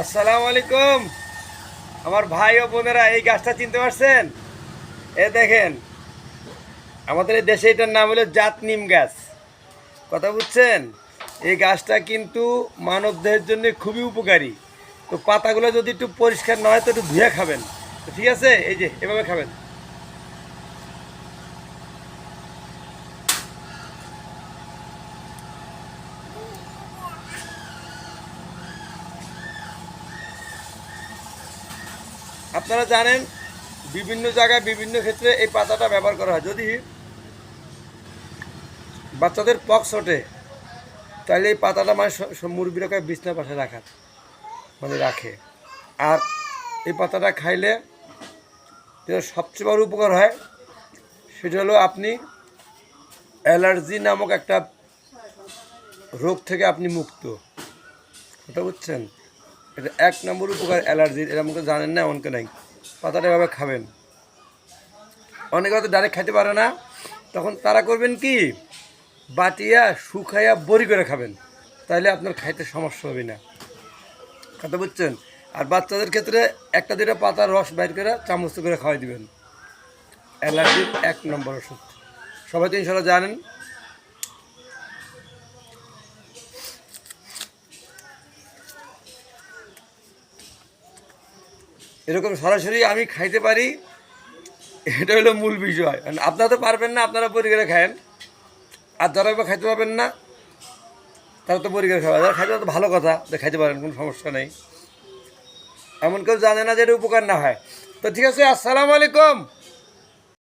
আসসালামু আলাইকুম। আমার ভাই ও বোনেরা, এই গাছটা চিনতে পারছেন? এ দেখেন, আমাদের এই দেশে এটার নাম হলো জাত নিম গাছ। কথা বুঝছেন? এই গাছটা কিন্তু মানব দেহের জন্য খুবই উপকারী। তো পাতাগুলো যদি একটু পরিষ্কার না হয়, তো একটু ধুয়ে খাবেন। ঠিক আছে? এই যে, এভাবে খাবেন। আপনারা জানেন, বিভিন্ন জায়গায় বিভিন্ন ক্ষেত্রে এই পাতাটা ব্যবহার করা হয়। যদি বাচ্চাদের পক্স ওঠে, তাহলে এই পাতাটা মানে মুরগির বিছনা পাশে রাখা মানে রাখে। আর এই পাতাটা খাইলে যেটা সবচেয়ে বড় উপকার হয়, সেটা হলো আপনি অ্যালার্জি নামক একটা রোগ থেকে আপনি মুক্ত। ওটা বুঝছেন? এটা এক নম্বর উপকার অ্যালার্জির, এরা মুখে জানেন না, এমনকে নাই। পাতাটা এভাবে খাবেন। অনেকে হয়তো ডাইরেক্ট খাইতে পারে না। তখন তারা করবেন কি? বাটিয়া, শুকাইয়া বড়ি করে খাবেন। তাহলে আপনার খাইতে সমস্যা হবে না। কথা বুঝছেন? আর বাচ্চাদের ক্ষেত্রে একটা দুটা পাতার রস বাইর করে চামচ করে খাওয়াই দিবেন। অ্যালার্জির এক নম্বর ওষুধ। সবাই তো ইনশাল্লাহ জানেন এরকম সরাসরি আমি খাইতে পারি, এটা হলো মূল বিষয় আপনারা তো পারবেন না, আপনারা পরিবারে খায়েন। আর যারা খাইতে পারবেন না, তারা তো পরিবারে খাবে। যারা খাইতে তো ভালো কথা, যে খাইতে পারেন, কোনো সমস্যা নেই। এমন কেউ জানে না যে এটা উপকার না হয়। তো ঠিক আছে, আসসালামু আলাইকুম।